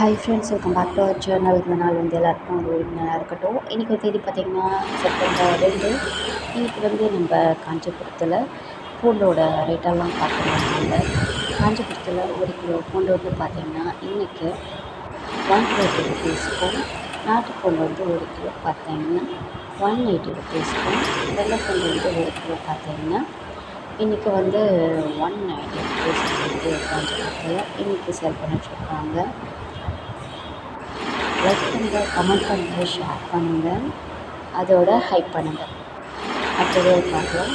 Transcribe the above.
Hi friends welcome back to our channel இந்த நாள் வந்து எல்லாருக்கும் ஒரு நல்லா இருக்கட்டும். இன்றைக்கி தேதி பார்த்திங்கன்னா செப்டம்பர் ரெண்டு. இன்றைக்கி வந்து நம்ம காஞ்சிபுரத்தில் பூண்டோட ரேட்டெல்லாம் பார்க்கணும்னால காஞ்சிபுரத்தில் ஒரு கிலோ பூண்டு வந்து பார்த்திங்கன்னா இன்றைக்கி ஒன் டுவெண்ட்டி ருபீஸ்க்கும் நாட்டுப்பூண்டு வந்து ஒரு கிலோ பார்த்திங்கன்னா ஒன் எயிட்டி ருபீஸ்க்கும் வெள்ளைப்பூண்டு வந்து ஒரு கிலோ பார்த்திங்கன்னா இன்றைக்கி வந்து ஒன் நைன்டி ருபீஸ் வந்து காஞ்சிபுரத்தில் இன்றைக்கி சேல் பண்ணிட்டுருக்காங்க லைக் பண்ணுங்கள் கமெண்ட் பண்ணுங்கள் ஷேர் பண்ணுங்கள் அதோட ஹைப் பண்ணுங்கள் அடுத்தது பார்க்கலாம்